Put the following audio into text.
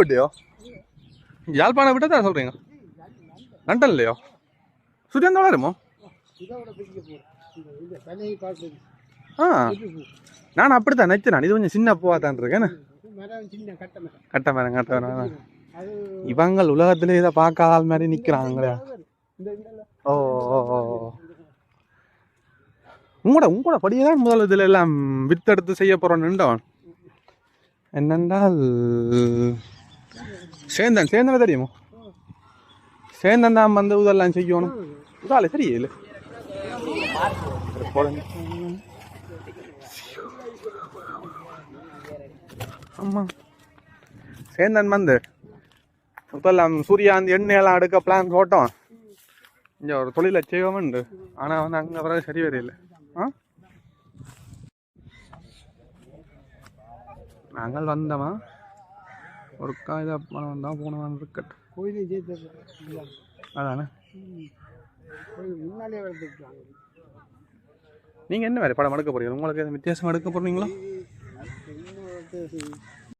விட்டியோ? யாழ்ப்பாணம் விட்டு தான் சொல்கிறீங்க லண்டன் இல்லையோ? சுரியந்த வளருமோ ஆ. நான் அப்படி தான் இது கொஞ்சம் சின்ன பூவா தான் இருக்கேன் கட்ட மரம் கட்ட மரம் இவங்கள் உலகத்துல இதை பார்க்காத மாதிரி நிற்கிறாங்களே ஓ ஓ ஓ. ஓ. உங்களோட உங்களோட படியே தான் இதில் எல்லாம் வித்தெடுத்து செய்ய போகிறோம் நின்றவன் என்னென்றால் சேந்தன் சேந்தனை தெரியுமோ சேந்தன் தான் வந்து இதெல்லாம் செய்யணும் இதால தெரியல ஆமா சேந்தன் வந்து இப்பெல்லாம் சூரியாந்த் எண்ணெயெல்லாம் எடுக்க பிளான் போட்டோம் இங்கே ஒரு தொழிலை செய்வோம்ண்டு ஆனால் வந்து அங்கே வர சரி வரையில ஆ நாங்கள் வந்தோமா ஒரு காய்தா பணம் வந்தால் போனவான் இருக்கட்டும் கோயிலையும் சேர்த்து அதானே? கோயில் முன்னாலே வந்துருக்காங்க நீங்கள் என்ன வேறு படம் எடுக்க போறீங்க? உங்களுக்கு வித்தியாசம் எடுக்க போறீங்களா? இன்னும்